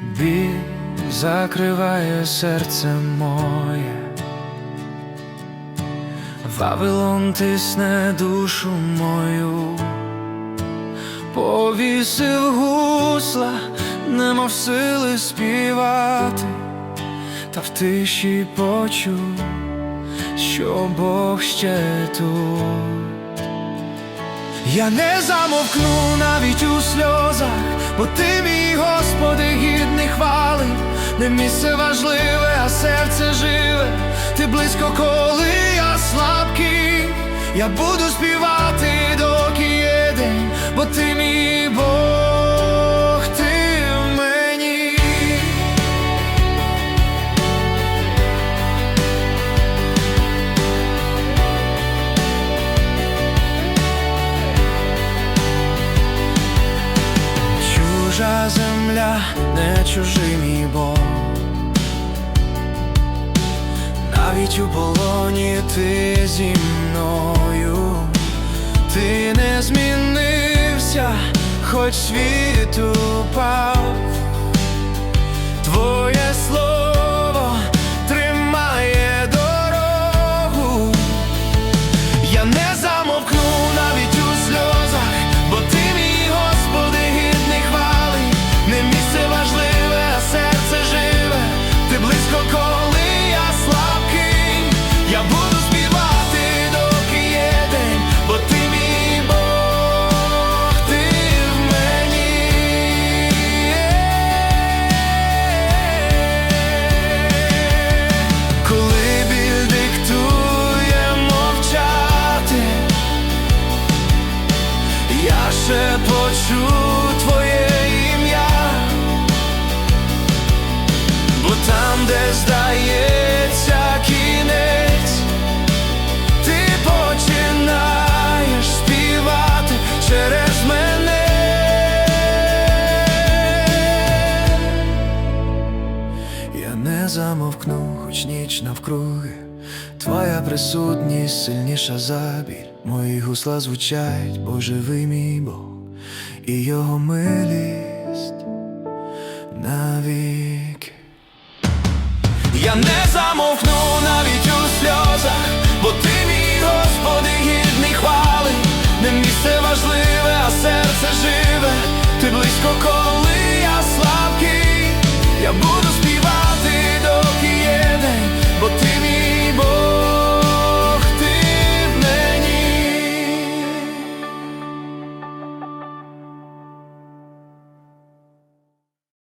біль закриває серце моє. Вавилон тисне душу мою, повісив гусла, немов сили співати, та в тиші почув, що Бог ще тут. Я не замовкну навіть у сльозах, бо ти мій хвали, не місце важливе, а серце живе, ти близько, коли я слабкий, я буду співати, доки є день, бо ти мій Бог, земля, не чужий мій Бог. Навіть у полоні ти зі мною, ти не змінився, хоч світ упав, я ще почу твоє ім'я, бо там, де здається кінець, ти починаєш співати через мене. Я не замовкну, хоч ніч навкруги. Твоя присутність сильніша за біль. Мої гусла звучать, бо живий мій Бог, і його милість навіки. Я не замовкну навіть